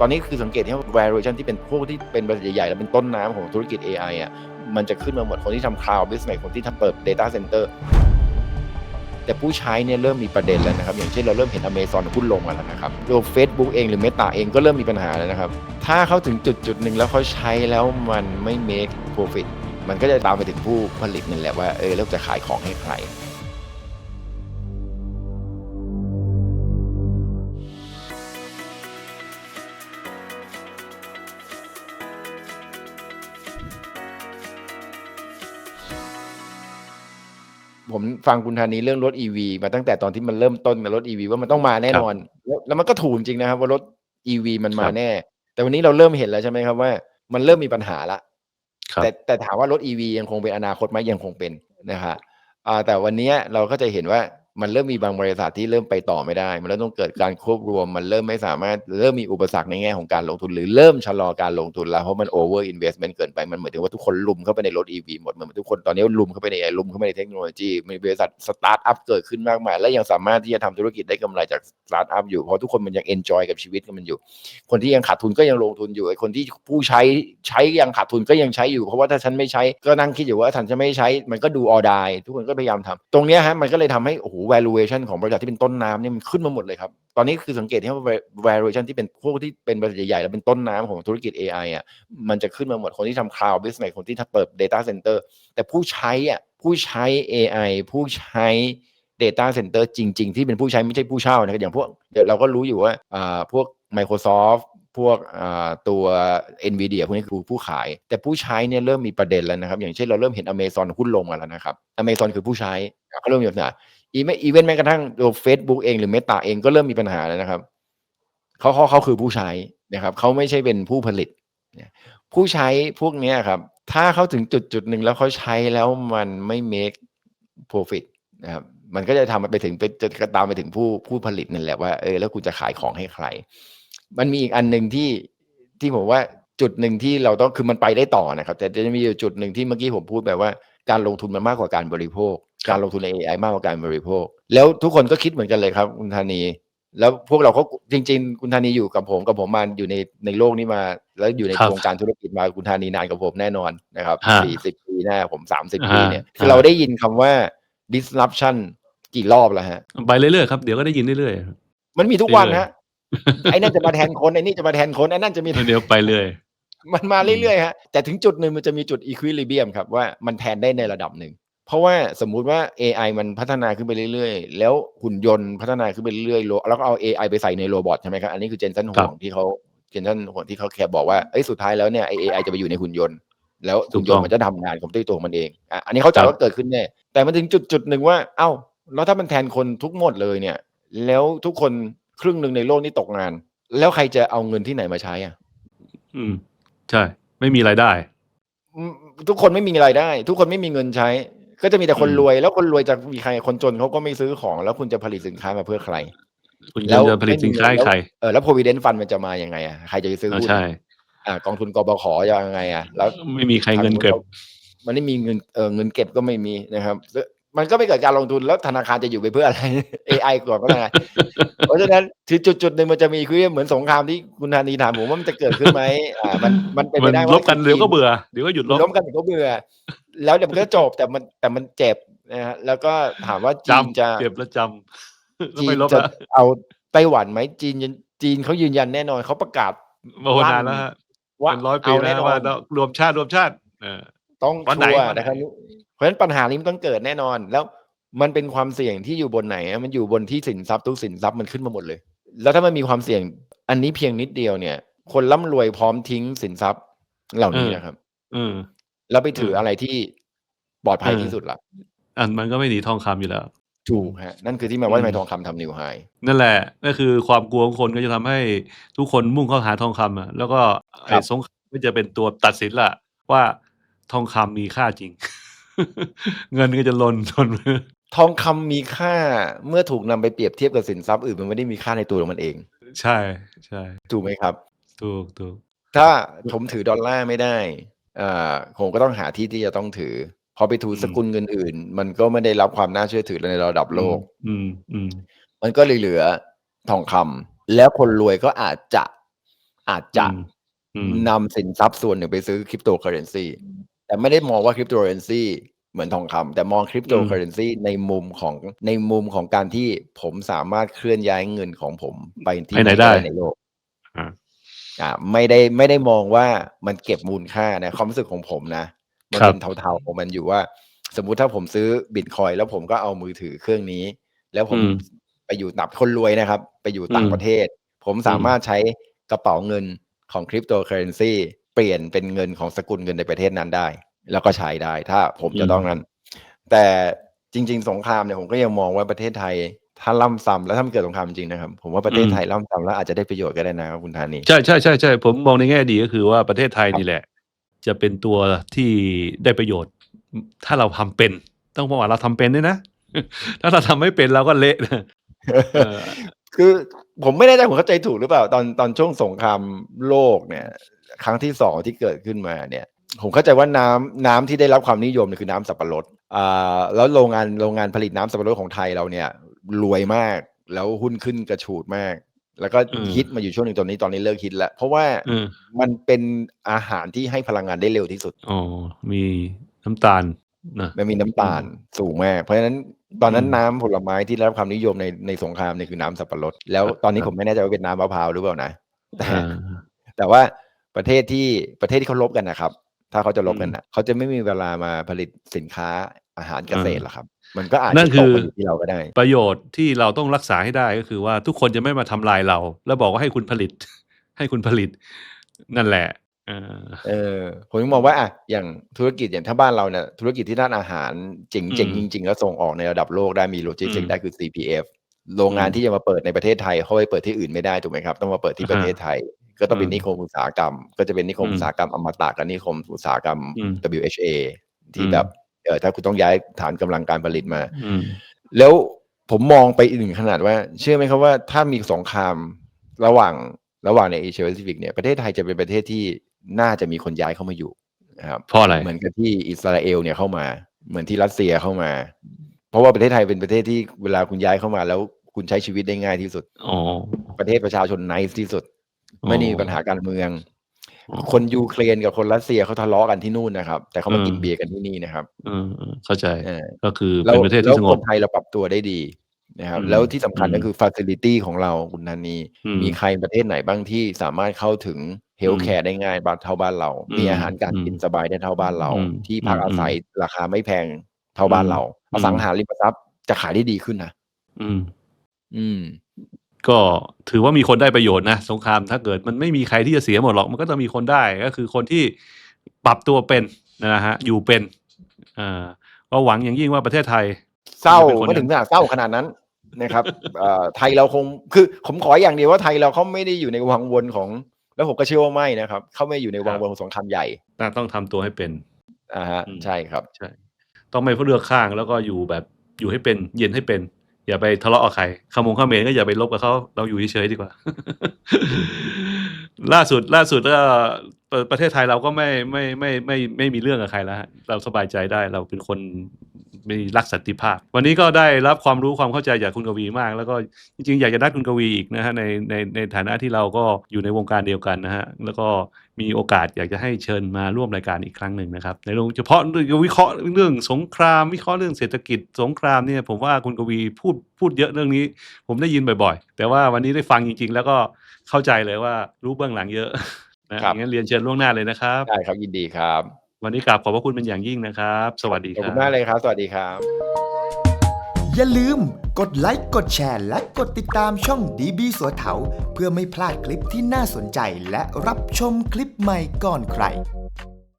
ตอนนี้คือสังเกตที่ว่า valuation ที่เป็นพวกที่เป็นบริษัทใหญ่ๆ แล้วเป็นต้นน้ำของธุรกิจ AI อะมันจะขึ้นมาหมดคนที่ทำ cloud business คนที่ทำเปิด data center แต่ผู้ใช้เนี่ยเริ่มมีประเด็นแล้วนะครับ อย่างเช่นเราเริ่มเห็น Amazon หุ้นลงมาแล้วนะครับตัว Facebook เองหรือ Meta เองก็เริ่มมีปัญหาแล้วนะครับ ถ้าเขาถึงจุดจุดหนึ่งแล้วเขาใช้แล้วมันไม่ make profit มันก็จะตามไปถึงผู้ผลิตนั่นแหละว่าเออแล้วจะขายของให้ใคร ผมฟังคุณธานีเรื่องรถ EV มาตั้งแต่ตอนที่มันเริ่มต้นกับรถ EV ว่ามันต้องมาแน่ครับนอนแล้วแล้วมันก็ถูกจริงนะครับ ว่ารถ EV มันมาครับแน่ แต่วันนี้เราเริ่มเห็นแล้วใช่ไหมครับว่า มันเริ่มมีปัญหาแล้วครับแต่แต่ถามว่ารถ EV ยังคงเป็นอนาคตไหมยังคงเป็นนะครับอ่าแต่วันเนี้ยเราก็จะเห็นว่า มันเริ่มมีบางบริษัทที่เริ่มไปต่อไม่ได้ มันเริ่มต้องเกิดการควบรวม มันเริ่มไม่สามารถเริ่มมีอุปสรรคในแง่ของการลงทุน หรือเริ่มชะลอการลงทุนแล้วเพราะมัน over investment เกินไป มันเหมือนถึงว่าทุกคนลุมเข้าไปในรถ EV หมดเหมือนทุกคนตอนนี้ลุมเข้าไปในลุมเข้าไปในเทคโนโลยี มีบริษัทสตาร์ทอัพเกิดขึ้นมากมาย และยังสามารถที่จะทำธุรกิจได้กำไรจากสตาร์ทอัพอยู่ เพราะทุกคนมันยัง enjoy กับชีวิตกันมันอยู่ คนที่ยังขาดทุนก็ยังลงทุนอยู่ไอ้คนที่ผู้ใช้ใช้ยังขาดทุนก็ยังใช้อยู่ เพราะว่าถ้าฉันไม่ใช้ก็นั่งคิดอยู่ว่าฉันจะไม่ใช้ มันก็ดูออดายทุกคนก็พยายามทำตรงนี้ฮะมันก็เลยทำให้โอ้โห valuation ของบริษัทที่เป็นต้นน้ำเนี่ยมันขึ้นมาหมดเลยครับ ตอนนี้คือสังเกตที่ว่า valuation ที่เป็นพวกที่เป็นบริษัทใหญ่ๆแล้วเป็นต้นน้ำของธุรกิจ AI อะมันจะขึ้นมาหมดคนที่ทำ cloud business คนที่ทำเปิด data center แต่ผู้ใช้อะผู้ใช้ AI ผู้ใช้ Data Center จริง ๆ ที่เป็นผู้ใช้ไม่ใช่ผู้เช่านะครับอย่างพวกเดี๋ยวเราก็รู้อยู่ว่าพวก Microsoft พวกตัว Nvidia พวกนี้คือผู้ขาย แต่ผู้ใช้เนี่ยเริ่มมีประเด็นแล้วนะครับ อย่างเช่นเราเริ่มเห็น Amazon หุ้นลงมาแล้วนะครับ Amazon คือผู้ใช้เขาเริ่มมีปัญหา อีเวนอีเวนต์แม้กระทั่งตัว Facebook เองหรือ Meta เองก็เริ่มมีปัญหาแล้วนะครับเขาเขาเขาคือผู้ใช้นะครับเขาไม่ใช่เป็นผู้ผลิต ผู้ใช้พวกนี้ครับ ถ้าเขาถึงจุดจุดหนึ่งแล้วเขาใช้แล้วมันไม่ make profit นะครับมันก็จะทำไปถึงไปจะตามไปถึงผู้ผู้ผลิตนั่นแหละว่าเออแล้วคุณจะขายของให้ใคร มันมีอีกอันหนึ่งที่ที่ผมว่าจุดหนึ่งที่เราต้องคือมันไปได้ต่อนะครับ แต่จะมีอยู่จุดหนึ่งที่เมื่อกี้ผมพูดแบบว่าการลงทุนมันมากกว่าการบริโภค การลงทุนใน AI มากกว่าการบริโภค แล้วทุกคนก็คิดเหมือนกันเลยครับ คุณธานี แล้วพวกเราก็จริง ๆ คุณธานีอยู่กับผมกับผมมาอยู่ในในโลกนี้มา แล้วอยู่ในครับวงการธุรกิจมาคุณธานีนานกับผมแน่นอนนะครับฮะสี่สิบปีแน่ผมสามสิบอ่าปีเนี่ยฮะคือเราได้ยินคำว่า disruption กี่รอบแล้วฮะไปเรื่อยๆครับเดี๋ยวก็ได้ยินเรื่อยมันมีทุกวันเรื่อยๆฮะไอ้นั่นจะมาแทนคนไอ้นี่จะมาแทนคนไอ้นั่นจะมีๆเดี๋ยวไปเรื่อยมันมาเรื่อยๆฮะแต่ถึงจุดหนึ่งมันจะมีจุด equilibrium ครับว่ามันแทนได้ในระดับหนึ่ง เพราะว่าสมมุติว่า AI มันพัฒนาขึ้นไปเรื่อยๆ แล้วหุ่นยนต์พัฒนาขึ้นไปเรื่อยๆโลแล้วก็เอา AI ไปใส่ในโรบอทใช่ไหมครับ อันนี้คือเจนสันครัห่วบงที่เขาเจนสันห่วงที่เขาแคร์บอกว่าเอ้ยสุดท้ายแล้วเนี่ยไอ้ AI จะไปอยู่ในหุ่นยนต์ แล้วหุ่นยนถูกต้ต์องมันจะทำงานของด้วยตัวของมันเองอะอันนี้เข้าใจครับว่าเกิดขึ้นแน่แต่มันถึงจุดจุดหนึ่งว่า เอ้า แล้วถ้ามันแทนคนทุกหมดเลยเนี่ย แล้วทุกคนครึ่งหนึ่งในโลกนี้ตกงาน แล้วใครจะเอาเงินที่ไหนมาใช้อะ อืม ใช่ ไม่มีรายได้อืมทุกคนไม่มีรายได้ ทุกคนไม่มีเงินใช้ ก็จะมีแต่คนอืมรวย แล้วคนรวยจะมีใครคนจนเขาก็ไม่ซื้อของ แล้วคุณจะผลิตสินค้ามาเพื่อใคร คุณแล้วจะผลิตสินค้าให้ใครเออแล้ว provident fund มันจะมาอย่างไงอะใครจะไปซื้ออ่าหุ้นใช่อ่ากองทุนกบขจะยังไงอะ แล้วไม่มีใครเงินเก็บ มันไม่มีเงินเออเงินเก็บก็ไม่มีนะครับแล้วมันก็ไม่เกิดการลงทุนแล้วธนาคารจะอยู่ไปเพื่ออะไร AI ก่อนก็ได้เพราะฉะนั้นถึงจุดจุดหนึ่งมันจะมีคือเหมือนสงครามที่คุณธานีถามผมว่ามันจะเกิดขึ้นไหมอ่า มันมันเป็นไปมันได้ลว่าบกันเดี๋ยวก็เบื่อเดี๋ยวก็หยุดลบล้มกันเดี๋ยวก็เบื่อ แล้วเดี๋ยวมันก็จบแต่มันแต่มันเจ็บนะฮะแล้วก็ถามว่าจีนจำจะเก็บแล้วจำแล้วจีไม่นลบจะแล้วเอาไต้หวันไหมจีนยังจีนเขายืนยันแน่นอนเขาประกาศมาโหนานแล้วฮะว่าเป็นร้อยปีเอาแล้แน่วนอว่านต้องรวมชาติรวมชาติเออต้องวันไหนชัวร์วันไหนนะครับเพราะฉะนั้นปัญหานี้มันต้องเกิดแน่นอน แล้วมันเป็นความเสี่ยงที่อยู่บนไหนอะมันอยู่บนที่สินทรัพย์ทุกสินทรัพย์มันขึ้นมาหมดเลย แล้วถ้ามันมีความเสี่ยงอันนี้เพียงนิดเดียวเนี่ย คนร่ำรวยพร้อมทิ้งสินทรัพย์เหล่านี้นะครับ อืม แล้วไปถือเออออะไรที่ปลอดภัยเออที่สุดล่ะอันมันก็ไม่หนีทองคำอยู่แล้ว ถูกฮะ นั่นคือที่มาว่าอืมทำไมทองคำทำนิวไฮนั่นแหละนั่นคือความกลัวของคนก็จะทำให้ทุกคนมุ่งเข้าหาทองคำอะแล้วก็ไอ้สงครามก็จะเป็นตัวตัดสินละว่าทองคำมีค่าจริง เงินก็จะลนลนทองคำมีค่าเมื่อถูกนำไปเปรียบเทียบกับสินทรัพย์อื่นมันไม่ได้มีค่าในตัวของมันเอง ใช่ใช่ถูกไหมครับ ถูกถูกถ้าผมถือดอลลาร์ไม่ได้ อ่าผมก็ต้องหาที่ที่จะต้องถือ พอไปถือสกุลเงินอื่น มันก็ไม่ได้รับความน่าเชื่อถือในระดับโลก อืมอืมมันก็เลยเหลือทองคำแล้วคนรวยก็อาจจะอาจจะอืมอืมนำสินทรัพย์ส่วนหนึ่งไปซื้อคริปโตเคอเรนซีแต่ไม่ได้มองว่าคริปโตเคอเรนซีเหมือนทองคำแต่มองคริปโตเคอเรนซีในมุมของในมุมของการที่ผมสามารถเคลื่อนย้ายเงินของผมไปที่ไปไหนได้ในโลกอ่า อ่าไม่ได้ไม่ได้มองว่ามันเก็บมูลค่านะความรู้สึกของผมนะมันครับ เป็นเทาๆของมันอยู่ว่า สมมุติถ้าผมซื้อบิตคอยแล้วผมก็เอามือถือเครื่องนี้ แล้วผมอืมไปอยู่ต่างคนรวยนะครับ ไปอยู่ต่างอืมประเทศ ผมสามารถใช้กระเป๋าเงินของคริปโตเคอเรนซีเปลี่ยนเป็นเงินของสกุลเงินในประเทศนั้นได้ แล้วก็ใช้ได้ถ้าผมจะต้องนั้น แต่จริง ๆ สงครามเนี่ยผมก็ยังมองว่าประเทศไทย ถ้าล่ำซ้ำแล้วถ้ามันเกิดสงครามจริงนะครับ ผมว่าประเทศอืมไทยล่ำซ้ำแล้วอาจจะได้ประโยชน์ก็ได้นะครับคุณธานีใช่ใช่ใช่ใช่ผมมองในแง่ดีก็คือว่าประเทศไทยนี่แหละ จะเป็นตัวที่ได้ประโยชน์ ถ้าเราทำเป็น ต้องบอกว่าเราทำเป็นด้วยนะ ถ้าเราทำไม่เป็นเราก็เละนะเออคือผมไม่แน่ใจผมเข้าใจถูกหรือเปล่า ตอนตอนช่วงสงครามโลกเนี่ย ครั้งที่สองที่เกิดขึ้นมาเนี่ย ผมเข้าใจว่าน้ำน้ำที่ได้รับความนิยมเนี่ยคือน้ำสับปะรดอ่าแล้วโรงงานโรงงานผลิตน้ำสับปะรดของไทยเราเนี่ย รวยมาก แล้วหุ้นขึ้นกระฉูดมาก แล้วก็อืมฮิตมาอยู่ช่วงหนึ่งตอนนี้ตอนนี้เลิกฮิตแล้ว เพราะว่าเออมันเป็นอาหารที่ให้พลังงานได้เร็วที่สุดอ๋อมีน้ำตาลนะมันมีน้ำตาลสูงมาก เพราะฉะนั้นตอนนั้นอืมน้ำผลไม้ที่ได้รับความนิยมในในสงครามเนี่ยคือน้ำสับปะรด แล้วครับตอนนี้ครับผมไม่แน่ใจว่าเป็นน้ำมะพร้าวหรือเปล่านะแต่อ่าแต่ว่าประเทศที่ประเทศที่เขาลบกันนะครับ ถ้าเขาจะลบกันนะเขาจะไม่มีเวลามาผลิตสินค้าอาหารเกษตรหรอกครับ มันก็อาจนั่จะนตคืกอมาอยู่ที่เราก็ได้ ประโยชน์ที่เราต้องรักษาให้ได้ก็คือว่าทุกคนจะไม่มาทำลายเรา แล้วบอกว่าให้คุณผลิต ให้คุณผลิต นั่นแหละเออเออผมมองว่าอะอย่างธุรกิจอย่างถ้าบ้านเราเนี่ยธุรกิจที่ด้านอาหารเจ๋งอืเจ๋งมจริง ๆ แล้วส่งออกในระดับโลกได้มีโลจิสติกอืมได้คือ CPF โรงงานอืมที่จะมาเปิดในประเทศไทยเขาไปเปิดที่อื่นไม่ได้ถูกไหมครับ ต้องมาเปิดที่ประเทศไทย ก็ต้องเป็นอืมนิคมอุตสาหกรรม ก็จะเป็นนิคมอืมอุตสาหกรรมอมตะกับนิคมอุตสาหกรรมอืม WHA ที่อืมแบบ เออถ้าคุณต้องย้ายฐานกำลังการผลิตมาอืมแล้วผมมองไปอีกหนึ่งขนาดว่า เชื่อไหมครับว่าถ้ามีสงครามระหว่างระหว่างในเอเชียแปซิฟิกเนี่ยประเทศไทยจะเป็นประเทศที่น่าจะมีคนย้ายเข้ามาอยู่นะครับเพราะอะไรเหมือนกับที่อิสราเอลเนี่ยเข้ามา เหมือนที่รัสเซียเข้ามา เพราะว่าประเทศไทยเป็นประเทศที่เวลาคุณย้ายเข้ามา แล้วคุณใช้ชีวิตได้ง่ายที่สุดอ๋อประเทศประชาชนไนซ์ที่สุดอ๋อไม่ได้มีปัญหาการเมืองอ๋อ คนยูเครนกับคนรัสเซียเขาทะเลาะกันที่นู่นนะครับ แต่เขามากินอืมเบียร์กันที่นี่นะครับเออเออเข้าใจเออก็คือแล้เป็วนประเทศแล้วที่สงคบนไทยเราปรับตัวได้ดีนะครับอืมแล้วที่สำคัญอืมก็คือฟัซิลิตี้ของเราคุณธานีอืมมีใครประเทศไหนบ้างที่สามารถเข้าถึงเฮลท์แคร์ได้ง่ายบ้านเท่าบ้านเราอืมมีอาหารการกินอืมสบายได้เท่าบ้านเราอืมที่พักอืมอาศัยราคาไม่แพงเท่าบ้านเราอือมสังหาริมทรัพย์จะขายได้ดีขึ้นนะอืม อืม ก็ถือว่ามีคนได้ประโยชน์นะสงครามถ้าเกิดมันไม่มีใครที่จะเสียหมดหรอก มันก็ต้องมีคนได้ก็คือคนที่ปรับตัวเป็นนะฮะอยู่เป็นอ่าก็หวังอย่างยิ่งว่าประเทศไทย เศร้าจะเป็นคนไม่ถึงขนาดเศร้าขนาดนั้นนะครับเอ่อไทยเราคงคือผมขออย่างเดียวว่าไทยเราเขาไม่ได้อยู่ในวังวนของ แล้วผมก็เชื่อว่าไม่นะครับเขาไม่อยู่ในวังวนของสงครามใหญ่น่าต้องทำตัวให้เป็นอ่าฮะอืมใช่ครับใช่ ต้องไม่เลือกข้างแล้วก็อยู่แบบอยู่ให้เป็น เย็นให้เป็น อย่าไปทะเลาะกับใครขมงเขมรก็อย่าไปลบกับเขาเราอยู่เฉยๆดีกว่า ล่าสุด ล่าสุดก็ประเทศไทยเราก็ไม่ไม่ไม่ไม่ไม่ไม่มีเรื่องกับใครแล้วเราสบายใจได้เราเป็นคน มีรักสันติภาพ วันนี้ก็ได้รับความรู้ความเข้าใจจากคุณกวีมาก แล้วก็จริงๆ อยากจะนัดคุณกวีอีกนะฮะในในในฐานะที่เราก็อยู่ในวงการเดียวกันนะฮะแล้วก็มีโอกาสอยากจะให้เชิญมาร่วมรายการอีกครั้งหนึ่งนะครับในโดยเฉพาะเรื่องวิเคราะห์เรื่องสงครามวิเคราะห์เรื่องเศรษฐกิจสงครามเนี่ยผมว่าคุณกวีพูดพูดเยอะเรื่องนี้ ผมได้ยินบ่อยๆ แต่ว่าวันนี้ได้ฟังจริงๆ แล้วก็เข้าใจเลยว่ารู้เบื้องหลังเยอะนะครับงั้นเรียนเชิญล่วงหน้าเลยนะครับได้ครับยินดีครับ วันนี้กราบขอบพระคุณเป็นอย่างยิ่งนะครับ สวัสดีขอบครัคุบณมากเลยครับ สวัสดีครับ อย่าลืมกดไลค์กดแชร์และกดติดตามช่องดีบีสัวเถาเพื่อไม่พลาดคลิปที่น่าสนใจและรับชมคลิปใหม่ก่อนใคร